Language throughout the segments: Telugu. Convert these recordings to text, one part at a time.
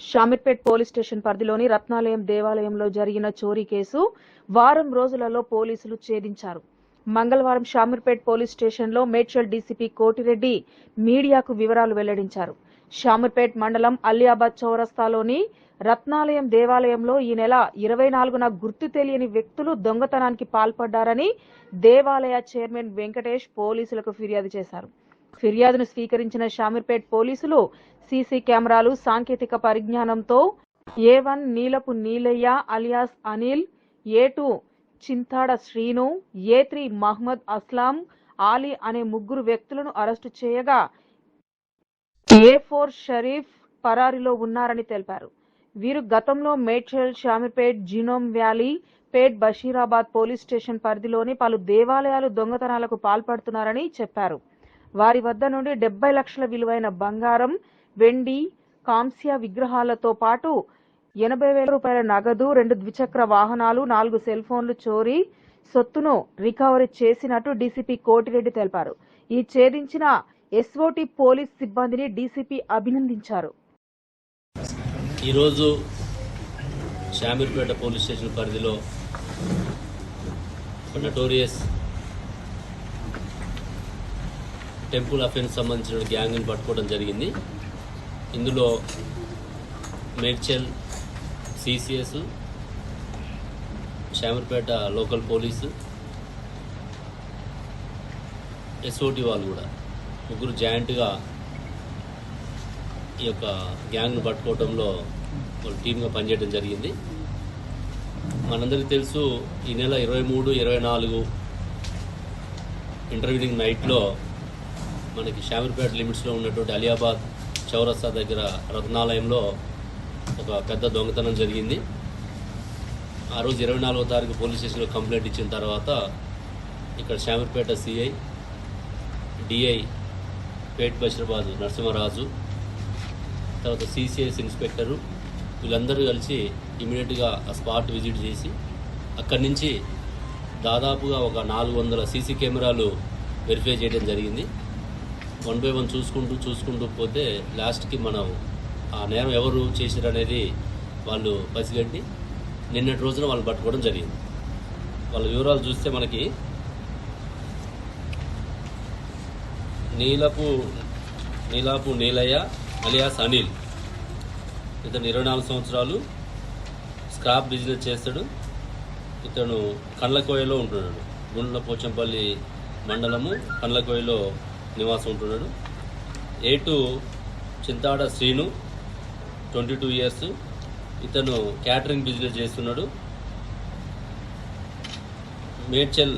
షామీర్పేట్ పోలీస్ స్టేషన్ పరిధిలోని రత్నాలయం దేవాలయంలో జరిగిన చోరీ కేసు వారం రోజులలో పోలీసులు ఛేదించారు. మంగళవారం షామిర్పేట్ పోలీస్ స్టేషన్లో మేడ్చల్ డీసీపీ కోటిరెడ్డి మీడియాకు వివరాలు వెల్లడించారు. షామీర్పేట్ మండలం అలియాబాద్ చౌరస్తాలోని రత్నాలయం దేవాలయంలో ఈ నెల ఇరవై నాలుగున గుర్తు తెలియని వ్యక్తులు దొంగతనానికి పాల్పడ్డారని దేవాలయ చైర్మన్ వెంకటేష్ పోలీసులకు ఫిర్యాదు చేశారు. ఫిర్యాదును స్వీకరించిన షామీర్పేట్ పోలీసులు సీసీ కెమెరాలు సాంకేతిక పరిజ్ఞానంతో A one Neelapu Neelaiah alias Anil A two Chintada Srinu A three Mohammed Aslam Ali అనే ముగ్గురు వ్యక్తులను అరెస్టు చేయగా ఏ ఫోర్ షరీఫ్ పరారీలో ఉన్నారని తెలిపారు. వీరు గతంలో Medchal Shamirpet genome valley Pet Basheerabad police station పరిధిలోని పలు దేవాలయాలు దొంగతనాలకు పాల్పడుతున్నారని చెప్పారు. వారి వద్ద నుండి డెబ్బై లక్షల విలువైన బంగారం వెండి కాంస్య విగ్రహాలతో పాటు ఎనభై వేల రూపాయల నగదు రెండు ద్విచక్ర వాహనాలు నాలుగు సెల్ ఫోన్లు చోరీ సొత్తును రికవరీ చేసినట్టు డీసీపీ కోటిరెడ్డి తెలిపారు. ఈ ఛేదించిన ఎస్ఓటి పోలీస్ సిబ్బందిని డీసీపీ అభినందించారు. ఈరోజు శామీర్పేట పోలీస్ స్టేషన్ పరిధిలో నటోరియస్ టెంపుల్ అఫెన్స్ సంబంధించిన గ్యాంగ్ని పట్టుకోవడం జరిగింది. ఇందులో Medchal CCS Shamirpet local police SOT వాళ్ళు కూడా ముగ్గురు జాయింట్గా ఈ యొక్క గ్యాంగ్ను పట్టుకోవడంలో వాళ్ళు టీమ్గా పనిచేయడం జరిగింది. మనందరికీ తెలుసు ఈ నెల ఇరవై మూడు ఇరవై నాలుగు ఇంటర్వ్యూనింగ్ నైట్లో మనకి షామీర్పేట లిమిట్స్లో ఉన్నటువంటి అలియాబాద్ చౌరస్తా దగ్గర రత్నాలయంలో ఒక పెద్ద దొంగతనం జరిగింది. ఆ రోజు ఇరవై నాలుగో తారీఖు పోలీస్ స్టేషన్లో కంప్లైంట్ ఇచ్చిన తర్వాత ఇక్కడ శామీర్పేట సిఐ డిఐ పేట్ బషీరాబాద్ నరసింహరాజు తర్వాత సిసిఎస్ ఇన్స్పెక్టరు వీళ్ళందరూ కలిసి ఇమీడియట్గా ఆ స్పాట్ విజిట్ చేసి అక్కడి నుంచి దాదాపుగా ఒక నాలుగు వందల సీసీ కెమెరాలు వెరిఫై చేయడం జరిగింది. వన్ బై వన్ చూసుకుంటూ చూసుకుంటూ పోతే లాస్ట్కి మనం ఆ నేరం ఎవరు చేశారు అనేది వాళ్ళు పసిగట్టి నిన్నటి రోజున వాళ్ళు పట్టుకోవడం జరిగింది. వాళ్ళ వివరాలు చూస్తే మనకి నీలపు నీలాపు నీలయ్య అలియాస్ అనిల్. ఇతను ఇరవై నాలుగు సంవత్సరాలు స్క్రాప్ బిజినెస్ చేస్తాడు. ఇతను కండ్లకోయలో ఉంటున్నాడు. గుండ్ల పోచంపల్లి మండలము కండ్లకోయలో నివాసం ఉంటున్నాడు. A two Chintada Srinu twenty two years. ఇతను క్యాటరింగ్ బిజినెస్ చేస్తున్నాడు. మేడ్చల్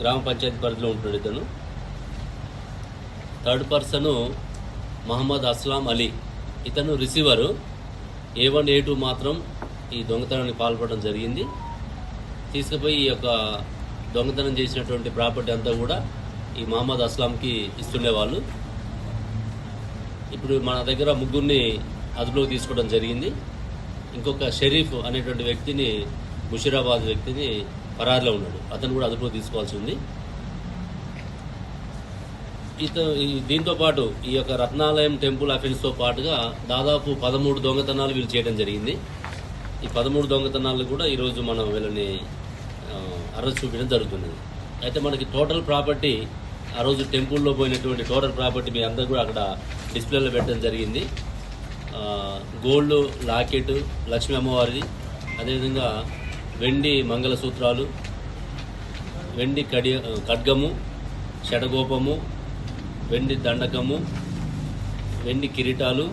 గ్రామ పంచాయతీ పరిధిలో ఉంటున్నాడు ఇతను. Third person Mohammed Aslam Ali. ఇతను receiver. A one A two మాత్రం ఈ దొంగతనానికి పాల్పడడం జరిగింది. తీసుకుపోయి ఈ యొక్క దొంగతనం చేసినటువంటి ప్రాపర్టీ అంతా కూడా ఈ మహమ్మద్ అస్లాంకి ఇస్తుండేవాళ్ళు. ఇప్పుడు మన దగ్గర ముగ్గురిని అదుపులోకి తీసుకోవడం జరిగింది. ఇంకొక షరీఫ్ అనేటువంటి వ్యక్తిని ముషీరాబాద్ వ్యక్తిని పరారిలో ఉన్నాడు. అతను కూడా అదుపులోకి తీసుకోవాల్సి ఉంది. ఇత ఈ- దీంతో పాటు ఈ యొక్క రత్నాలయం టెంపుల్ అఫెన్స్తో పాటుగా దాదాపు పదమూడు దొంగతనాలు వీళ్ళు చేయడం జరిగింది. ఈ పదమూడు దొంగతనాలు కూడా ఈరోజు మనం వీళ్ళని అరెస్ట్ చూపించడం జరుగుతుంది. అయితే మనకి టోటల్ ప్రాపర్టీ ఆ రోజు టెంపుల్లో పోయినటువంటి టోటల్ ప్రాపర్టీ మీ అందరూ కూడా అక్కడ డిస్ప్లేలో పెట్టడం జరిగింది. గోల్డ్ లాకెట్ లక్ష్మీ అమ్మవారిది అదేవిధంగా వెండి మంగళసూత్రాలు వెండి కడి ఖడ్గము షడగోపము వెండి దండకము వెండి కిరీటాలు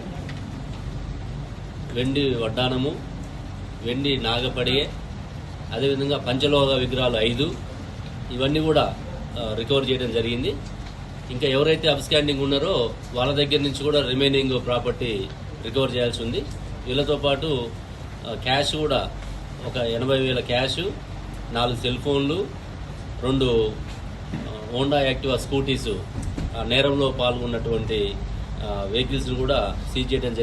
వెండి వడ్డానము వెండి నాగపడిగే అదేవిధంగా పంచలోహ విగ్రహాలు ఐదు. ఇవన్నీ కూడా రికవర్ చేయడం జరిగింది. ఇంకా ఎవరైతే అబ్స్కాండింగ్ ఉన్నారో వాళ్ళ దగ్గర నుంచి కూడా రిమైనింగ్ ప్రాపర్టీ రికవర్ చేయాల్సి ఉంది. వీళ్ళతో పాటు క్యాష్ కూడా ఒక ఎనభై వేల క్యాష్ నాలుగు సెల్ ఫోన్లు రెండు హోండా యాక్టివా స్కూటీస్ ఆ నేరంలో పాల్గొన్నటువంటి వెహికల్స్ని కూడా సీజ్ చేయడం జరిగింది